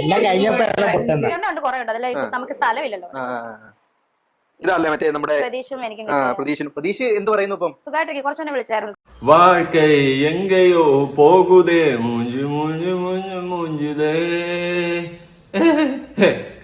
എല്ലാം കഴിഞ്ഞപ്പോഴാണ് പൊട്ടുന്നത് ഉണ്ട് കുറെ ഉണ്ട് അതിലെ നമുക്ക് സ്ഥലമില്ലല്ലോ. ഇതല്ലേ മറ്റേ നമ്മുടെ പ്രതീക്ഷനും പ്രതീക്ഷ. എന്ത് പറയുന്നു ഇപ്പം? സുഖമായിട്ടിരിക്കും കുറച്ചുകൂടെ വിളിച്ചായിരുന്നു. വാഴ്ക്കൈ എങ്കയോ പോകുതേ മൂഞ്ചു മൂഞ്ചു മൂഞ്ചു മൂഞ്ചുതേ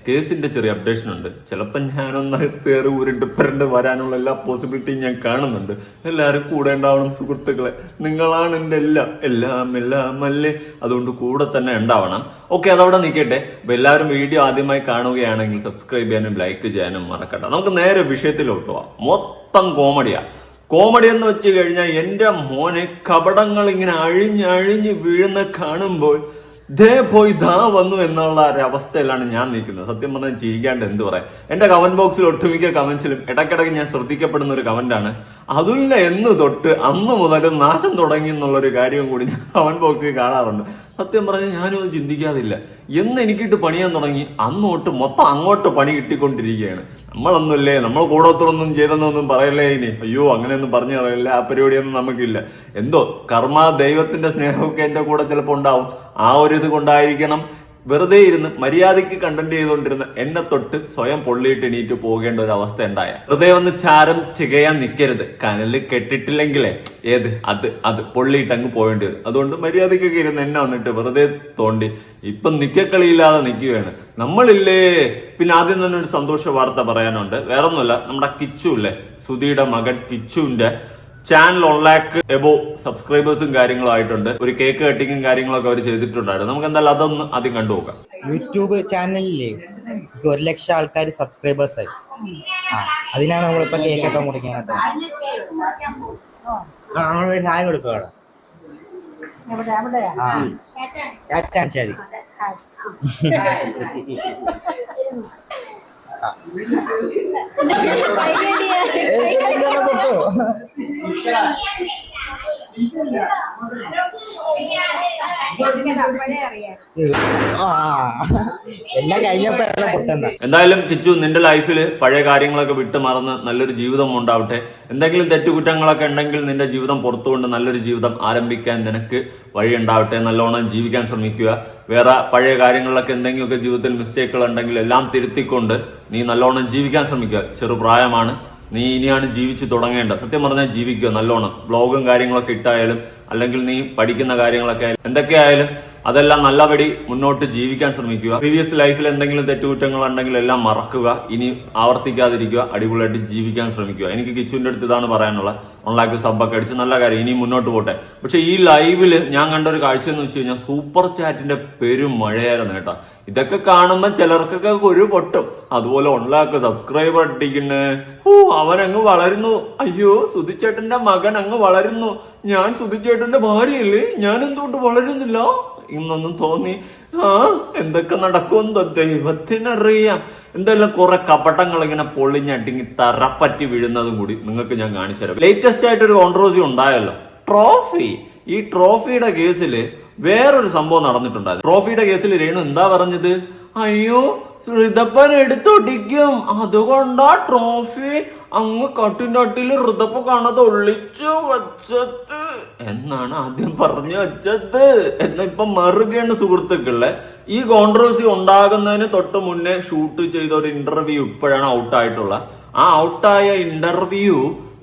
കേസിന്റെ ചെറിയ അപ്ഡേഷൻ ഉണ്ട്. ചിലപ്പോൾ ഞാനൊന്ന് തേറി ഊരിട്ട് പരണ്ട് വരാനുള്ള എല്ലാ പോസിബിലിറ്റിയും ഞാൻ കാണുന്നുണ്ട്. എല്ലാവരും കൂടെ ഉണ്ടാവണം സുഹൃത്തുക്കളെ. നിങ്ങളാണ് എന്റെ എല്ലാം. എല്ലാം എല്ലാം അല്ലേ? അതുകൊണ്ട് കൂടെ തന്നെ ഉണ്ടാവണം. ഓക്കെ അതവിടെ നിൽക്കട്ടെ. അപ്പൊ എല്ലാവരും വീഡിയോ ആദ്യമായി കാണുകയാണെങ്കിൽ സബ്സ്ക്രൈബ് ചെയ്യാനും ലൈക്ക് ചെയ്യാനും മറക്കട്ടെ നമുക്ക് നേരെ വിഷയത്തിലോട്ട് പോവാം. മൊത്തം കോമഡിയാ. കോമഡി എന്ന് വെച്ച് കഴിഞ്ഞാൽ എന്റെ മോനെ കപടങ്ങൾ ഇങ്ങനെ അഴിഞ്ഞ് അഴിഞ്ഞ് വീഴുന്ന കാണുമ്പോൾ ദേ പോയി ദാ വന്നു എന്നുള്ള ഒരു അവസ്ഥയിലാണ് ഞാൻ നിൽക്കുന്നത്. സത്യം പറഞ്ഞാൽ ചിരിക്കാണ്ട് എന്ത് പറയാം. എന്റെ കമന്റ് ബോക്സിൽ ഒട്ടുമിക്ക കമന്റ്സിലും ഇടയ്ക്കിടയ്ക്ക് ഞാൻ ശ്രദ്ധിക്കപ്പെടുന്ന ഒരു കമന്റാണ് അതുല്ല എന്ന് തൊട്ട് അന്ന് മുതൽ നാശം തുടങ്ങി എന്നുള്ള ഒരു കാര്യവും കൂടി ഞാൻ കമന്റ് ബോക്സിൽ കാണാറുണ്ട്. സത്യം പറഞ്ഞാൽ ഞാനും ചിന്തിക്കാതില്ല എന്ന് എനിക്കിട്ട് പണിയാൻ തുടങ്ങി അന്നോട്ട് മൊത്തം അങ്ങോട്ട് പണി കിട്ടിക്കൊണ്ടിരിക്കുകയാണ്. നമ്മളൊന്നുമില്ലേ? നമ്മൾ കൂടോത്രൊന്നും ചെയ്തെന്നൊന്നും പറയല്ലേ ഇനി? അയ്യോ അങ്ങനെയൊന്നും പറഞ്ഞു പറയില്ല ആ പരിപാടിയൊന്നും നമുക്കില്ല. എന്തോ കർമ്മ ദൈവത്തിന്റെ സ്നേഹമൊക്കെ എന്റെ കൂടെ ചിലപ്പോൾ ഉണ്ടാവും. ആ ഒരു ഇത് കൊണ്ടായിരിക്കണം വെറുതെ ഇരുന്ന് മര്യാദയ്ക്ക് കണ്ടന്റ് ചെയ്തുകൊണ്ടിരുന്ന എന്നെ തൊട്ട് സ്വയം പൊള്ളിയിട്ട് എണീറ്റ് പോകേണ്ട ഒരു അവസ്ഥ ഉണ്ടായ വെറുതെ വന്ന് ചാരം ചികയാൻ നിൽക്കരുത് കനലിൽ കെട്ടിട്ടില്ലെങ്കിലേ ഏത്? അത് അത് പൊള്ളിയിട്ട് അങ്ങ് പോകേണ്ടി വരും. അതുകൊണ്ട് മര്യാദയ്ക്കൊക്കെ ഇരുന്ന് എന്നെ വന്നിട്ട് വെറുതെ തോണ്ടി ഇപ്പൊ നിക്കക്കളിയില്ലാതെ നിൽക്കുകയാണ് നമ്മളില്ലേ? പിന്നെ ആദ്യം തന്നെ ഒരു സന്തോഷ വാർത്ത പറയാനുണ്ട്. വേറൊന്നുമല്ല നമ്മുടെ കിച്ചു ഇല്ലേ സുധിയുടെ മകൻ കിച്ചുവിന്റെ ചാനൽ വൺ ലാക്ക് എബോ സബ്സ്ക്രൈബേഴ്സും കാര്യങ്ങളും ആയിട്ടുണ്ട്. ഒരു കേക്ക് കട്ടിങ്ങും കാര്യങ്ങളൊക്കെ അവർ ചെയ്തിട്ടുണ്ടായിരുന്നു. നമുക്ക് എന്തായാലും അതൊന്ന് ആദ്യം കണ്ടുപോകാം യൂട്യൂബ് ചാനലിൽ ഒരു ലക്ഷം ആൾക്കാർ സബ്സ്ക്രൈബേഴ്സ് ആയി. ആ അതിനാണ് നമ്മളിപ്പോ കേക്കൊക്കെ മുറിക്കാനായിട്ട് നമ്മളൊരു ഹായ് ആ Tata. Ha. ini dia. Ini dia nak? എന്തായാലും കിച്ചു നിന്റെ ലൈഫിൽ പഴയ കാര്യങ്ങളൊക്കെ വിട്ടു മറന്ന് നല്ലൊരു ജീവിതം ഉണ്ടാവട്ടെ. എന്തെങ്കിലും തെറ്റുകുറ്റങ്ങളൊക്കെ ഉണ്ടെങ്കിൽ നിന്റെ ജീവിതം പുറത്തുകൊണ്ട് നല്ലൊരു ജീവിതം ആരംഭിക്കാൻ നിനക്ക് വഴി ഉണ്ടാവട്ടെ നല്ലോണം ജീവിക്കാൻ ശ്രമിക്കുക. വേറെ പഴയ കാര്യങ്ങളിലൊക്കെ എന്തെങ്കിലുമൊക്കെ ജീവിതത്തിൽ മിസ്റ്റേക്കുകൾ ഉണ്ടെങ്കിൽ എല്ലാം തിരുത്തിക്കൊണ്ട് നീ നല്ലോണം ജീവിക്കാൻ ശ്രമിക്കുക. ചെറുപ്രായമാണ് നീ ഇനിയാണ് ജീവിച്ചു തുടങ്ങേണ്ടത്. സത്യം പറഞ്ഞാൽ ജീവിക്കുക നല്ലോണം. ബ്ലോഗും കാര്യങ്ങളൊക്കെ ഇട്ടായാലും അല്ലെങ്കിൽ നീ പഠിക്കുന്ന കാര്യങ്ങളൊക്കെ ആയാലും എന്തൊക്കെയായാലും അതെല്ലാം നല്ലപടി മുന്നോട്ട് ജീവിക്കാൻ ശ്രമിക്കുക. പ്രീവിയസ് ലൈഫിൽ എന്തെങ്കിലും തെറ്റുകുറ്റങ്ങൾ ഉണ്ടെങ്കിൽ എല്ലാം മറക്കുക. ഇനി ആവർത്തിക്കാതിരിക്കുക. അടിപൊളിയായിട്ട് ജീവിക്കാൻ ശ്രമിക്കുക. എനിക്ക് കിച്ചുവിന്റെ അടുത്ത് ഇതാണ് പറയാനുള്ളത്. ഓൺലൈൻ സബ്ബൊക്കെ അടിച്ച് നല്ല കാര്യം. ഇനി മുന്നോട്ട് പോട്ടെ. പക്ഷെ ഈ ലൈവിൽ ഞാൻ കണ്ട ഒരു കാഴ്ച എന്ന് വെച്ച് കഴിഞ്ഞാൽ സൂപ്പർ ചാറ്റിന്റെ പെരും മഴയായിരുന്നു കേട്ടോ. ഇതൊക്കെ കാണുമ്പോൾ ചിലർക്കൊക്കെ ഒരു പൊട്ടും. അതുപോലെ ഉണ്ടാക്കുക സബ്സ്ക്രൈബ് അടിക്കുന്നു. ഓ അവനങ്ങ് വളരുന്നു. അയ്യോ സുധിച്ചേട്ടന്റെ മകൻ അങ്ങ് വളരുന്നു. ഞാൻ സുധിച്ചേട്ടന്റെ ഭാര്യയല്ലേ? ഞാൻ എന്തുകൊണ്ട് വളരുന്നില്ല? ഇന്നൊന്നും തോന്നി. ആ എന്തൊക്കെ നടക്കുമെന്തോ ദൈവത്തിനറിയാം. എന്തെല്ലാം കുറെ കപടങ്ങൾ ഇങ്ങനെ പൊളിഞ്ഞടിങ്ങി തറപ്പറ്റി വീഴുന്നതും കൂടി നിങ്ങൾക്ക് ഞാൻ കാണിച്ചു തരാം. ലേറ്റസ്റ്റ് ആയിട്ട് ഒരു കോൺട്രവേഴ്സി ഉണ്ടായല്ലോ. ട്രോഫി ഈ ട്രോഫിയുടെ കേസിൽ വേറൊരു സംഭവം നടന്നിട്ടുണ്ടായിരുന്നു. ട്രോഫിയുടെ കേസിൽ രേണു എന്താ പറഞ്ഞത്? അയ്യോ ഋതപ്പൻ എടുത്തൊടിക്കും. അതുകൊണ്ടാ ട്രോഫി അങ്ങ് കട്ടിന്റെ അട്ടിൽ ഋതപ്പ കാണാതെ ഒളിച്ചു വച്ചത്. എന്നാണ് ആദ്യം പറഞ്ഞു വച്ചത്. എന്നാ ഇപ്പൊ മറുകയാണ് സുഹൃത്തുക്കളെ ഈ കോൺട്രവേഴ്സി ഉണ്ടാകുന്നതിന് തൊട്ട് മുന്നേ ഷൂട്ട് ചെയ്ത ഒരു ഇന്റർവ്യൂ ഇപ്പോഴാണ് ഔട്ടായിട്ടുള്ള ആ ഔട്ടായ ഇന്റർവ്യൂ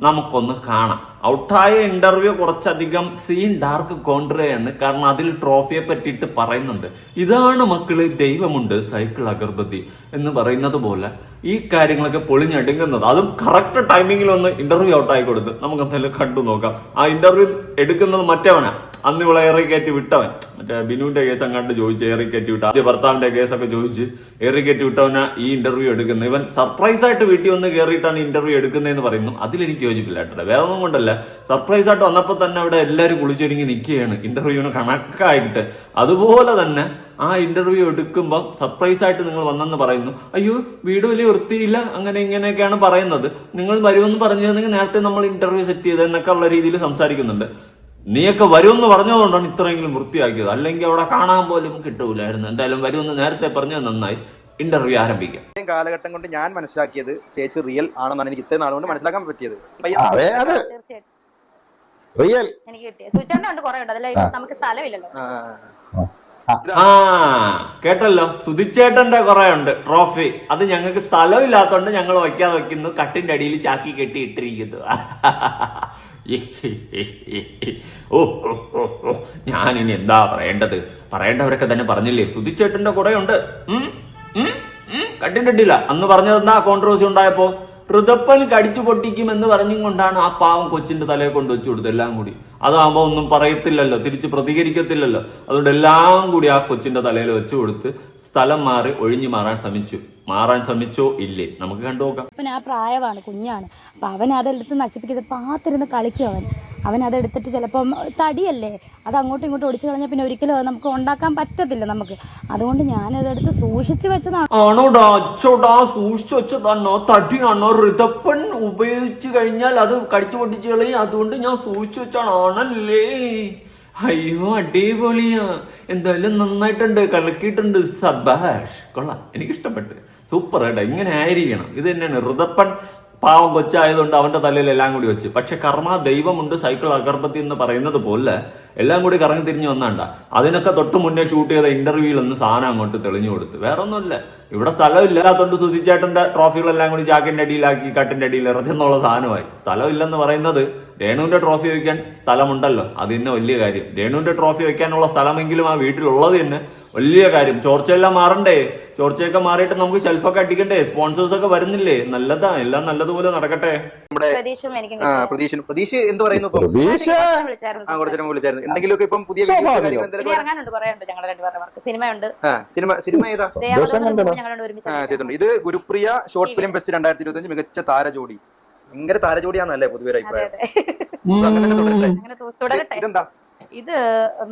നമുക്കൊന്ന് കാണാം. ഔട്ടായ ഇന്റർവ്യൂ കുറച്ചധികം സീൻ ഡാർക്ക് കോൺട്രയാണ് കാരണം അതിൽ ട്രോഫിയെ പറ്റിയിട്ട് പറയുന്നുണ്ട്. ഇതാണ് മക്കളെ ദൈവമുണ്ട് സൈക്കിൾ അഗർബത്തി. എന്ന് പറയുന്നത് പോലെ ഈ കാര്യങ്ങളൊക്കെ പൊളിഞ്ഞടുങ്ങുന്നത്. അതും കറക്റ്റ് ടൈമിങ്ങിൽ ഒന്ന് ഇന്റർവ്യൂ ഔട്ടായി കൊടുത്ത് നമുക്ക് എന്തായാലും കണ്ടു നോക്കാം. ആ ഇന്റർവ്യൂ എടുക്കുന്നത് മറ്റവനാ. അന്ന് ഇവളെ ഏറി കയറ്റി വിട്ടവൻ. മറ്റേ ബിനുവിന്റെ കേസ് അങ്ങാണ്ട് ചോദിച്ചു ഏറി കയറ്റി വിട്ട. ആദ്യ ഭർത്താവിന്റെ കേസൊക്കെ ചോദിച്ച് ഏറി കയറ്റി വിട്ടവനാ ഈ ഇന്റർവ്യൂ എടുക്കുന്നത്. ഇവൻ സർപ്രൈസ് ആയിട്ട് വീട്ടിൽ വന്ന് കയറിയിട്ടാണ് ഇന്റർവ്യൂ എടുക്കുന്നതെന്ന് പറയുന്നു അതിലെനിക്ക് യോജിപ്പില്ല കേട്ടോ. വേറെ ഒന്നും കൊണ്ടല്ല. സർപ്രൈസ് ആയിട്ട് വന്നപ്പോൾ തന്നെ അവിടെ എല്ലാവരും കുളിച്ചൊരുങ്ങി നിൽക്കുകയാണ് ഇന്റർവ്യൂവിന് കണക്കായിട്ട്. അതുപോലെ തന്നെ ആ ഇന്റർവ്യൂ എടുക്കുമ്പോൾ സർപ്രൈസ് ആയിട്ട് നിങ്ങൾ വന്നെന്ന് പറയുന്നു. അയ്യോ വീട് വലിയ വൃത്തിയില്ല അങ്ങനെ ഇങ്ങനെയൊക്കെയാണ് പറയുന്നത്. നിങ്ങൾ വരുമെന്ന് പറഞ്ഞിരുന്നെങ്കിൽ നേരത്തെ നമ്മൾ ഇന്റർവ്യൂ സെറ്റ് ചെയ്ത് എന്നൊക്കെ ഉള്ള രീതിയിൽ സംസാരിക്കുന്നുണ്ട്. നീയൊക്കെ വരുമെന്ന് പറഞ്ഞതുകൊണ്ടാണ് ഇത്രയെങ്കിലും വൃത്തിയാക്കിയത്. അല്ലെങ്കിൽ അവിടെ കാണാൻ പോലും കിട്ടൂലായിരുന്നു. എന്തായാലും വരുമെന്ന് നേരത്തെ പറഞ്ഞത് നന്നായി. ഇന്റർവ്യൂ ആരംഭിക്കാം. ഇത്രയും കാലഘട്ടം കൊണ്ട് ഞാൻ മനസ്സിലാക്കിയത് ചേച്ചി റിയൽ ആണെന്നാണ് എനിക്ക് ഇത്രയും നാളുകൊണ്ട് മനസ്സിലാക്കാൻ പറ്റിയത്. അതെ അതെ. തീർച്ചയായിട്ടും റിയൽ എനിക്ക് കിട്ടിയത് സുചേട്ടൻ ഉണ്ട് കുറെ ഉണ്ട്. അതിൽ നമുക്ക് സ്ഥലമില്ലല്ലോ. ആ കേട്ടല്ലോ. സുതിച്ചേട്ടന്റെ കുറെ ഉണ്ട്. ട്രോഫി. അത് ഞങ്ങൾക്ക് സ്ഥലം ഇല്ലാത്തോണ്ട് ഞങ്ങൾ വയ്ക്കാതെ വെക്കുന്നു കട്ടിന്റെ അടിയിൽ ചാക്കി കെട്ടി ഇട്ടിരിക്കുന്നു. ഓ ഇനി എന്താ പറയേണ്ടത്? പറയേണ്ടവരൊക്കെ തന്നെ പറഞ്ഞില്ലേ? സുതിച്ചേട്ടന്റെ കുറെ ഉണ്ട്. കട്ടിന്റെ അടിയില്ല അന്ന് പറഞ്ഞതെന്താ? കോൺട്രവേഴ്സി ഉണ്ടായപ്പോ ഋതപ്പൻ കടിച്ചു പൊട്ടിക്കുമെന്ന് പറഞ്ഞും കൊണ്ടാണ് ആ പാവം കൊച്ചിന്റെ തലയെ കൊണ്ട് വെച്ചു കൊടുത്തത്. എല്ലാം കൂടി. അതാകുമ്പോ ഒന്നും പറയത്തില്ലല്ലോ തിരിച്ച് പ്രതികരിക്കത്തില്ലല്ലോ. അതുകൊണ്ട് എല്ലാം കൂടി ആ കൊച്ചിന്റെ തലയിൽ വെച്ചു കൊടുത്ത് സ്ഥലം മാറി ഒഴിഞ്ഞു മാറാൻ ശ്രമിച്ചു. മാറാൻ ശ്രമിച്ചോ ഇല്ലേ? നമുക്ക് കണ്ടു നോക്കാം ആ പ്രായമാണ് കുഞ്ഞാണ്. അപ്പൊ അവൻ അതെടുത്ത് നശിപ്പിക്കുന്നത് പാത്തിരുന്ന് കളിക്കും അവൻ. അവൻ അതെടുത്തിട്ട് ചിലപ്പം തടിയല്ലേ? അത് അങ്ങോട്ടും ഇങ്ങോട്ടും ഒടിച്ചു കളഞ്ഞാൽ പിന്നെ ഒരിക്കലും നമുക്ക് ഉണ്ടാക്കാൻ പറ്റത്തില്ല നമുക്ക്. അതുകൊണ്ട് ഞാൻ അതെടുത്ത് സൂക്ഷിച്ചു വെച്ചതാണ്. ആണോടാ സൂക്ഷിച്ചു വെച്ചതാണോ? തടിയാണോ? ഋതപ്പൻ ഉപയോഗിച്ചു കഴിഞ്ഞാൽ അത് കടിച്ചു പൊട്ടിച്ചു കളയും. അതുകൊണ്ട് ഞാൻ സൂക്ഷിച്ചു വെച്ചാണ്. അയ്യോ അടിപൊളിയാ. എന്തായാലും നന്നായിട്ടുണ്ട് കലക്കിയിട്ടുണ്ട്. സബാഷ് കൊള്ളാം. എനിക്കിഷ്ടപ്പെട്ടു. സൂപ്പർ കേട്ടോ ഇങ്ങനെ ആയിരിക്കണം. ഇത് തന്നെയാണ്. ഋതപ്പൻ പാവം കൊച്ചായതുകൊണ്ട് അവന്റെ തലയിൽ എല്ലാം കൂടി വെച്ച്. പക്ഷെ കർമ്മ ദൈവമുണ്ട് സൈക്കിൾ അഗർഭത്തി എന്ന് പറയുന്നത് പോലെ എല്ലാം കൂടി കറങ്ങി തിരിഞ്ഞു വന്നാണ്ട. അതിനൊക്കെ തൊട്ട് മുന്നേ ഷൂട്ട് ചെയ്ത ഇന്റർവ്യൂവിൽ ഒന്ന് സാധനം അങ്ങോട്ട് തെളിഞ്ഞു കൊടുത്തു. വേറെ ഒന്നുമില്ല ഇവിടെ സ്ഥലമില്ലാത്തോണ്ട് സുധിച്ചേട്ടന്റെ ട്രോഫികളെല്ലാം കൂടി ചാക്കിന്റെ അടിയിലാക്കി കട്ടിന്റെ അടിയിൽ ഇറച്ചെന്നുള്ള സാധനമായി. സ്ഥലമില്ലെന്ന് പറയുന്നത് രേണുവിന്റെ ട്രോഫി വയ്ക്കാൻ സ്ഥലമുണ്ടല്ലോ. അത് തന്നെ വലിയ കാര്യം. രേണുവിന്റെ ട്രോഫി വയ്ക്കാനുള്ള സ്ഥലമെങ്കിലും ആ വീട്ടിലുള്ളത് തന്നെ. വലിയ കാര്യം. ചോർച്ചയെല്ലാം മാറണ്ടേ? ചോർച്ചയൊക്കെ മാറിയിട്ട് നമുക്ക് ഷെൽഫൊക്കെ അടിക്കണ്ടേ? സ്പോൺസേഴ്സ് ഒക്കെ വരുന്നില്ലേ? നല്ലതാ. എല്ലാം നല്ലതുപോലെ നടക്കട്ടെ. നമ്മുടെ പ്രതീക്ഷ പ്രതീക്ഷ എന്ത് പറയുന്നു വിളിച്ചായിരുന്നു എന്തെങ്കിലുമൊക്കെ ഇപ്പം പുതിയ സിനിമ സിനിമ ഏതാ? ചെയ്തിട്ടുണ്ട്. ഇത് ഗുരുപ്രിയ ഷോർട്ട് ഫിലിം ഫെസ്റ്റ് രണ്ടായിരത്തി ഇരുപത്തി അഞ്ച് മികച്ച താരജോടി. ഭയങ്കര താരജോടിയാന്നല്ലേ പൊതുവെ അഭിപ്രായം? ഇതെന്താ? ഇത്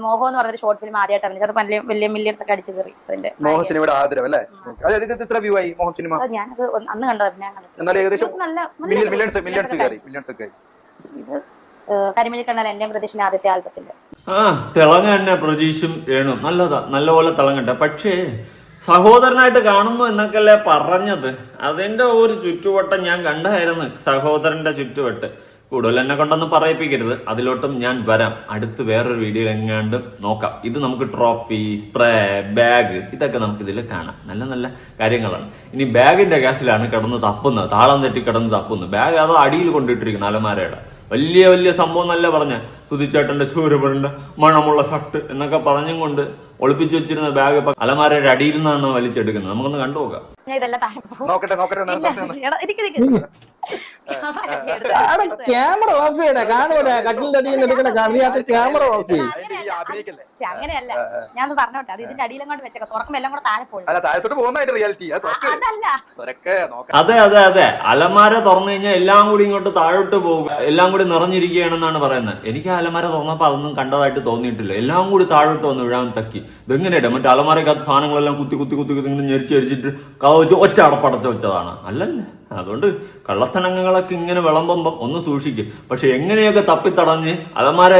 മോഹോ എന്ന് പറഞ്ഞൊരു ഷോർട്ട് ഫിലിം ആദ്യമായിട്ട് അഭിനയിച്ചത് അത് വലിയ വലിയ മില്യൻസ് ഒക്കെ അടിച്ചു കയറി അതിന്റെ മോഹൻ സിനിമയുടെ ആദരവ് അല്ലേ? അതെ ഇത് എത്ര വ്യൂ ആയി മോഹൻ സിനിമ? അത് ഞാനത് ഒന്ന് അന്ന് കണ്ടത് ഞാൻ എന്നാലും ഏകദേശം Views നല്ല മില്യൺ മില്യൺസ് മില്യൺസ് കയറി മില്യൺസ് ഒക്കെ ആയി. ഇത് കരിമണി കണ്ണൻ എന്റെ പ്രതീക്ഷ ആദ്യത്തെ ആൽബത്തിന്റെ ആ തിളങ്ങ തന്നെ പ്രതീക്ഷും രേണു നല്ലതാ നല്ലപോലെ തിളങ്ങട്ടെ പക്ഷേ സഹോദരനായിട്ട് കാണുന്നു എന്നൊക്കെയല്ലേ പറഞ്ഞത്? അതിന്റെ ഒരു ചുറ്റുവട്ടം ഞാൻ കണ്ടായിരുന്നു സഹോദരന്റെ ചുറ്റുവട്ട്. കൂടുതൽ എന്നെ കൊണ്ടൊന്നും പറയിപ്പിക്കരുത്. അതിലോട്ടും ഞാൻ വരാം. അടുത്ത് വേറൊരു വീഡിയോയിൽ എങ്ങാണ്ടും നോക്കാം. ഇത് നമുക്ക് ട്രോഫി സ്പ്രേ ബാഗ് ഇതൊക്കെ നമുക്ക് ഇതിൽ കാണാം. നല്ല നല്ല കാര്യങ്ങളാണ്. ഇനി ബാഗിന്റെ കേസിലാണ് കിടന്ന് തപ്പുന്നത്. താളം തെറ്റി കിടന്ന് തപ്പുന്നത്. ബാഗ് അതോ അടിയിൽ കൊണ്ടിട്ടിരിക്കുന്നു അലമാരയുടെ. വലിയ വലിയ സംഭവം നല്ല പറഞ്ഞ സുതിച്ചേട്ടന്റെ സൂര്യപുരന്റെ മണമുള്ള ഷർട്ട് എന്നൊക്കെ പറഞ്ഞും കൊണ്ട് ഒളിപ്പിച്ചു വെച്ചിരുന്ന ബാഗ് ഇപ്പൊ അലമാരയുടെ അടിയിൽ നിന്നാണ് വലിച്ചെടുക്കുന്നത്. നമുക്കൊന്ന് കണ്ടു നോക്കാം ഞാൻ ഇതെല്ലാം താഴെ പോകും. നോക്കട്ടെ നോക്കട്ടെ ക്യാമറ ഓഫ് ചെയ്യണേ കാണൂല കട്ടിലിന്റെ അടിയിൽ എടുക്കണ കാണാത്ത ക്യാമറ ഓഫ് ചെയ്യും. അങ്ങനെയല്ല ഞാൻ പറഞ്ഞോട്ടെ അത് ഇതിന്റെ അടിയിലങ്ങോട്ട് വെച്ചേക്കാം. തുറക്കുമ്പോ എല്ലാം കൂടെ താഴെ പോകുന്നതായിട്ട് റിയാലിറ്റി അതല്ല. തുറക്കെ നോക്കാം. അതെ അതെ അതെ. അലമാര തുറന്നു കഴിഞ്ഞാൽ എല്ലാം കൂടി ഇങ്ങോട്ട് താഴോട്ട് പോകും. എല്ലാം കൂടി നിറഞ്ഞിരിക്കുകയാണെന്നാണ് പറയുന്നത്. എനിക്ക് അലമാര തുറന്നപ്പോ അതൊന്നും കണ്ടതായിട്ട് തോന്നിയിട്ടില്ല. എല്ലാം കൂടി താഴോട്ട് വന്ന് വീഴാൻ തക്കി. ഇതെങ്ങനെയാണ് മറ്റേ അലമാരക്കകത്ത് സാധനങ്ങളെല്ലാം കുത്തി കുത്തി കുത്തി കുത്തി ഇങ്ങനെ ഞെരിച്ച് ഞെരിച്ചിട്ട് കഥ വെച്ച് ഒറ്റ അടപ്പടച്ച് വെച്ചതാണ്. അല്ലല്ലേ? അതുകൊണ്ട് കള്ളത്തനങ്ങളൊക്കെ ഇങ്ങനെ വിളമ്പുമ്പം ഒന്ന് സൂക്ഷിക്കും. പക്ഷെ എങ്ങനെയൊക്കെ തപ്പിത്തടഞ്ഞ്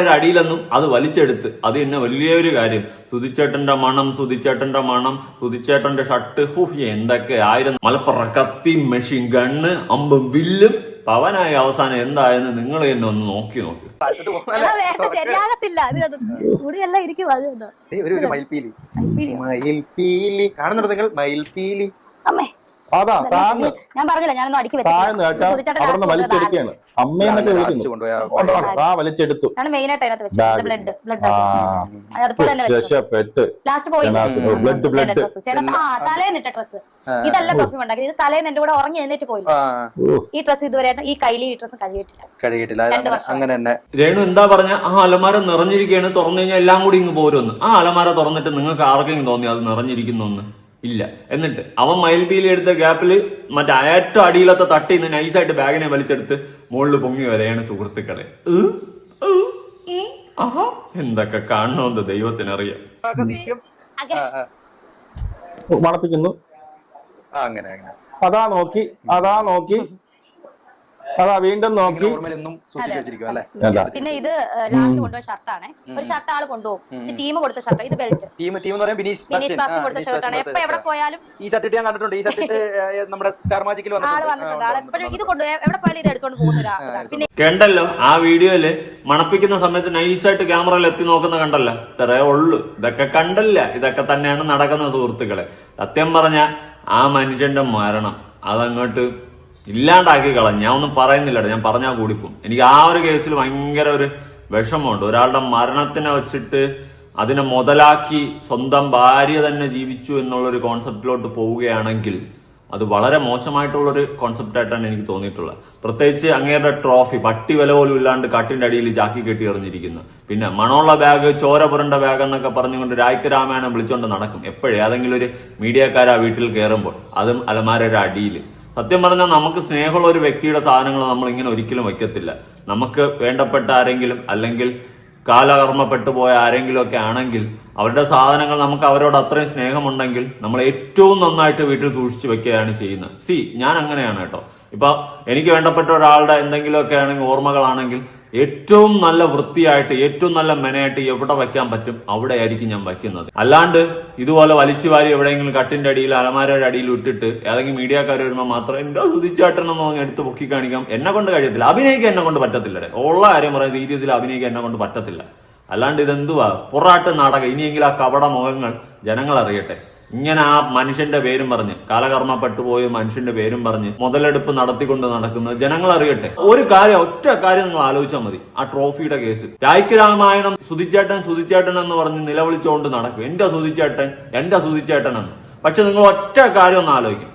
ഒരു അടിയിലെന്നും അത് വലിച്ചെടുത്ത് അത് തന്നെ വലിയൊരു കാര്യം. സുതിച്ചേട്ടന്റെ മണം സുതിച്ചേട്ടന്റെ മണം സുതിച്ചേട്ടന്റെ ഷട്ട് ഹുഹ് എന്തൊക്കെ ആയിരം മലപ്പുറം കത്തി മെഷീൻ ഗണ്ണ് അമ്പും വില്ലും. പവനായ അവസാനം എന്തായെന്ന് നിങ്ങൾ തന്നെ ഒന്ന് നോക്കി നോക്കി. കാണുന്നുണ്ടോ നിങ്ങൾ? മയിൽപീലി അമ്മേ. അതാ ഞാൻ പറഞ്ഞില്ല ഞാനൊന്നും അടുക്കി താഴ്ന്ന് കേട്ടാ അവിടെ നിന്ന് വലിച്ചെടുക്കുകയാണ്. അമ്മയെന്നൊക്കെ ലാസ്റ്റ് വിളിക്കുന്നു ആ വലിച്ചെടുത്തു. മെയിൻ ആയിട്ട് അതിനകത്ത് വെച്ചത് ബ്ലഡ് ബ്ലഡ് ആ. അതുപോലെ തന്നെ വെച്ചത് ശേഷപ്പെട്ട് ലാസ്റ്റ് പോയി. Blood blood. ഡ്രസ് ഇതല്ല പെർഫ്യൂം ഇത് തലേന്ന് എന്റെ കൂടെ ഉറങ്ങി എഴുന്നേറ്റ് പോയില്ല ആ. ഈ ഡ്രസ് ഇതുവരെ ഈ കയ്യിൽ ഈ ഡ്രസ് കഴുകിയിട്ടില്ല. കഴിയിട്ടില്ല അങ്ങനെ- അങ്ങനെ തന്നെ. രേണു എന്താ പറഞ്ഞ? ആ അലമാര നിറഞ്ഞിരിക്കുകയാണ്. തുറന്നു കഴിഞ്ഞാൽ എല്ലാം കൂടി ഇങ്ങ് പോരുമെന്ന്. ആ അലമാര തുറന്നിട്ട് നിങ്ങൾക്ക് ആർക്കെങ്കിലും തോന്നി അത് നിറഞ്ഞിരിക്കുന്നു ഇല്ല. എന്നിട്ട് അവൻ മയിൽപീൽ എടുത്ത ഗ്യാപ്പിൽ മറ്റേ ഏറ്റവും അടിയിലത്തെ തട്ടി നിന്ന് നൈസായിട്ട് ബാഗിനെ വലിച്ചെടുത്ത് മുകളിൽ പൊങ്ങി വരെയാണ് സുഹൃത്തുക്കളെ. എന്തൊക്കെ കാണണമെന്ന് ദൈവത്തിനറിയാം. അങ്ങനെ അങ്ങനെ. അതാ നോക്കി അതാ നോക്കി. അതാ വീണ്ടും നോക്കി. പിന്നെ ഇത് ലാസ്റ്റ് കൊണ്ടുപോയ ഷർട്ടാണ്. ഒരു ഷർട്ട് ആൾ കൊണ്ടുപോകും. ടീം കൊടുത്ത ഷർട്ട്. ഇത് ബെൽറ്റ് ടീം ടീം എന്ന് പറയാൻ ബിനീഷ് ബിനീഷ് ബാസ്റ്റിൻ. ബാസ്റ്റിൻ ആ, കൊടുത്ത ഷർട്ടാണ്. എപ്പോ എവിടെ പോയാലും? ഈ ഷർട്ട് ഞാൻ കണ്ടിട്ടുണ്ട്. ഈ ഷർട്ട് നമ്മുടെ സ്റ്റാർ മാജിക്കിൽ വന്നിട്ടുണ്ട്. ഇത് കൊണ്ടുപോയി എവിടെ പോയാലും ഇത് എടുത്തോണ്ട് പിന്നെ കണ്ടല്ലോ ആ വീഡിയോയിൽ മണപ്പിക്കുന്ന സമയത്ത് നൈസായിട്ട് ക്യാമറയിൽ എത്തി നോക്കുന്ന കണ്ടല്ലോ. ഇത്രേ ഉള്ളു. ഇതൊക്കെ കണ്ടല്ല. ഇതൊക്കെ തന്നെയാണ് നടക്കുന്ന സുഹൃത്തുക്കളെ. സത്യം പറഞ്ഞ ആ മനുഷ്യന്റെ മരണം അതങ്ങോട്ട് ഇല്ലാണ്ടാക്കി കളഞ്ഞു. ഞാൻ ഒന്നും പറയുന്നില്ലട്ടോ ഞാൻ പറഞ്ഞാൽ കൂടിപ്പോവും. എനിക്ക് ആ ഒരു കേസിൽ ഭയങ്കര ഒരു വിഷമമുണ്ട്. ഒരാളുടെ മരണത്തിനെ വെച്ചിട്ട് അതിനെ മുതലാക്കി സ്വന്തം ഭാര്യ തന്നെ ജീവിച്ചു എന്നുള്ളൊരു കോൺസെപ്റ്റിലോട്ട് പോവുകയാണെങ്കിൽ അത് വളരെ മോശമായിട്ടുള്ളൊരു കോൺസെപ്റ്റായിട്ടാണ് എനിക്ക് തോന്നിയിട്ടുള്ളത്. പ്രത്യേകിച്ച് അങ്ങേരുടെ ട്രോഫി പട്ടി വില പോലും ഇല്ലാണ്ട് കാട്ടിന്റെ അടിയിൽ ചാക്കി കെട്ടി എറിഞ്ഞിരിക്കുന്നു. പിന്നെ മണമുള്ള ബാഗ് ചോര പുരണ്ട ബാഗ് എന്നൊക്കെ പറഞ്ഞുകൊണ്ട് രായ്ക്ക് രാമായണം വിളിച്ചുകൊണ്ട് നടക്കും. എപ്പോഴും? ഏതെങ്കിലും ഒരു മീഡിയക്കാർ ആ വീട്ടിൽ കയറുമ്പോൾ അതും അലമാരയുടെ അടിയിൽ. സത്യം പറഞ്ഞാൽ നമുക്ക് സ്നേഹമുള്ള ഒരു വ്യക്തിയുടെ സാധനങ്ങൾ നമ്മൾ ഇങ്ങനെ ഒരിക്കലും വയ്ക്കത്തില്ല. നമുക്ക് വേണ്ടപ്പെട്ട ആരെങ്കിലും അല്ലെങ്കിൽ കാലകർമ്മപ്പെട്ടു പോയ ആരെങ്കിലും ഒക്കെ ആണെങ്കിൽ അവരുടെ സാധനങ്ങൾ നമുക്ക് അവരോട് അത്രയും സ്നേഹമുണ്ടെങ്കിൽ നമ്മൾ ഏറ്റവും നന്നായിട്ട് വീട്ടിൽ സൂക്ഷിച്ചു വെക്കുകയാണ് ചെയ്യുന്നത്. സി ഞാൻ അങ്ങനെയാണ് കേട്ടോ. ഇപ്പൊ എനിക്ക് വേണ്ടപ്പെട്ട ഒരാളുടെ എന്തെങ്കിലുമൊക്കെ ആണെങ്കിൽ ഓർമ്മകളാണെങ്കിൽ ഏറ്റവും നല്ല വൃത്തിയായിട്ട് ഏറ്റവും നല്ല മെനയായിട്ട് എവിടെ വയ്ക്കാൻ പറ്റും അവിടെ ആയിരിക്കും ഞാൻ വയ്ക്കുന്നത്. അല്ലാണ്ട് ഇതുപോലെ വലിച്ചു വാരി എവിടെയെങ്കിലും കട്ടിന്റെ അടിയിൽ അലമാരയുടെ അടിയിൽ ഇട്ടിട്ട് ഏതെങ്കിലും മീഡിയക്കാർ വരുമ്പോൾ മാത്രം എന്റെ എന്ന് പറഞ്ഞ് എടുത്ത് പൊക്കി കാണിക്കാം. എന്നെ കൊണ്ട് കഴിയത്തില്ല. അഭിനയിക്കാൻ എന്നെ കൊണ്ട് പറ്റത്തില്ല ഉള്ള കാര്യം പറയാം സീരിയസിൽ അഭിനയിക്കാൻ എന്നെ കൊണ്ട് പറ്റത്തില്ല. അല്ലാണ്ട് ഇതെന്തുവാ? പൊറാട്ട് നാടകം. ഇനിയെങ്കിലും ആ കപട മുഖങ്ങൾ ജനങ്ങൾ അറിയട്ടെ ഇങ്ങനെ ആ മനുഷ്യന്റെ പേരും പറഞ്ഞ് കാലകർമ്മപ്പെട്ടു പോയ മനുഷ്യന്റെ പേരും പറഞ്ഞ് മുതലെടുപ്പ് നടത്തിക്കൊണ്ട് നടക്കുന്നത് ജനങ്ങൾ അറിയട്ടെ. ഒരു കാര്യം ഒറ്റ കാര്യം നിങ്ങൾ ആലോചിച്ചാൽ മതി. ആ ട്രോഫിയുടെ കേസ്. രായ്ക്ക് രാമായണം സുതിച്ചേട്ടൻ സുതിച്ചേട്ടൻ എന്ന് പറഞ്ഞ് നിലവിളിച്ചുകൊണ്ട് നടക്കും. എന്റെ സുതിച്ചേട്ടൻ എന്റെ എന്ന് പക്ഷെ നിങ്ങൾ ഒറ്റ കാര്യം ഒന്ന് ആലോചിക്കും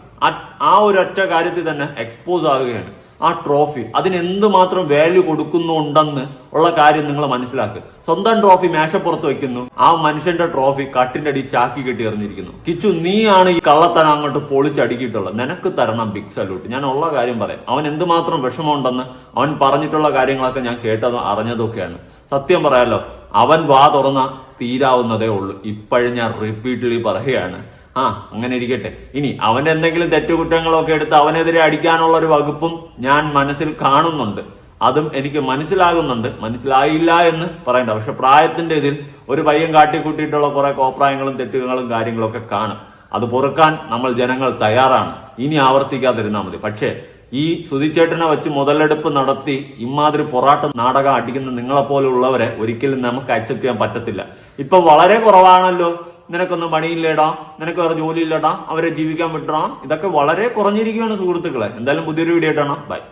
ആ ഒരു ഒറ്റ കാര്യത്തിൽ തന്നെ എക്സ്പോസ് ആകുകയാണ് ആ ട്രോഫി അതിന് എന്തുമാത്രം വാല്യൂ കൊടുക്കുന്നുണ്ടെന്ന് ഉള്ള കാര്യം നിങ്ങൾ മനസ്സിലാക്കുക സ്വന്തം ട്രോഫി മേശപ്പുറത്ത് വെക്കുന്നു. ആ മനുഷ്യന്റെ ട്രോഫി കട്ടിന്റെ അടി ചാക്കി കെട്ടി എറിഞ്ഞിരിക്കുന്നു. കിച്ചു നീയാണ് ഈ കള്ളത്തനം അങ്ങോട്ട് പൊളിച്ചടുക്കിയിട്ടുള്ളത്. നിനക്ക് തരണം ബിഗ് സല്യൂട്ട് ഞാൻ ഉള്ള കാര്യം പറയാം. അവൻ എന്തുമാത്രം വിഷമമുണ്ടെന്ന് അവൻ പറഞ്ഞിട്ടുള്ള കാര്യങ്ങളൊക്കെ ഞാൻ കേട്ടതും അറിഞ്ഞതൊക്കെയാണ് സത്യം പറയാലോ അവൻ വാ തുറന്ന തീരാവുന്നതേ ഉള്ളൂ. ഇപ്പോഴും ഞാൻ റിപ്പീറ്റ്ലി പറയുകയാണ്. ആ അങ്ങനെ ഇരിക്കട്ടെ. ഇനി അവന്റെ എന്തെങ്കിലും തെറ്റുകുറ്റങ്ങളൊക്കെ എടുത്ത് അവനെതിരെ അടിക്കാനുള്ള ഒരു വകുപ്പും ഞാൻ മനസ്സിൽ കാണുന്നുണ്ട്. അതും എനിക്ക് മനസ്സിലാകുന്നുണ്ട്. മനസ്സിലായില്ല എന്ന് പറയണ്ട. പക്ഷെ പ്രായത്തിന്റെ ഇതിൽ ഒരു പയ്യൻ കാട്ടിക്കൂട്ടിയിട്ടുള്ള കുറെ കോപ്രായങ്ങളും തെറ്റുകളും കാര്യങ്ങളൊക്കെ കാണും. അത് പൊറുക്കാൻ നമ്മൾ ജനങ്ങൾ തയ്യാറാണ്. ഇനി ആവർത്തിക്കാതിരുന്നാൽ മതി. പക്ഷേ ഈ സുതിച്ചേട്ടനെ വെച്ച് മുതലെടുപ്പ് നടത്തി ഇമാതിരി പൊറാട്ട നാടകം അടിക്കുന്ന നിങ്ങളെപ്പോലുള്ളവരെ ഒരിക്കലും നമുക്ക് അക്സെപ്റ്റ് ചെയ്യാൻ പറ്റത്തില്ല. ഇപ്പൊ വളരെ കുറവാണല്ലോ നിനക്കൊന്നും പണിയില്ലേടാ നിനക്ക് വേറെ ജോലി ഇല്ലടാ അവരെ ജീവിക്കാൻ വിട്ടടാ ഇതൊക്കെ വളരെ കുറഞ്ഞിരിക്കുകയാണ് സുഹൃത്തുക്കളെ. എന്തായാലും പുതിയൊരു വീഡിയോ ആയിട്ടാണ് ബൈ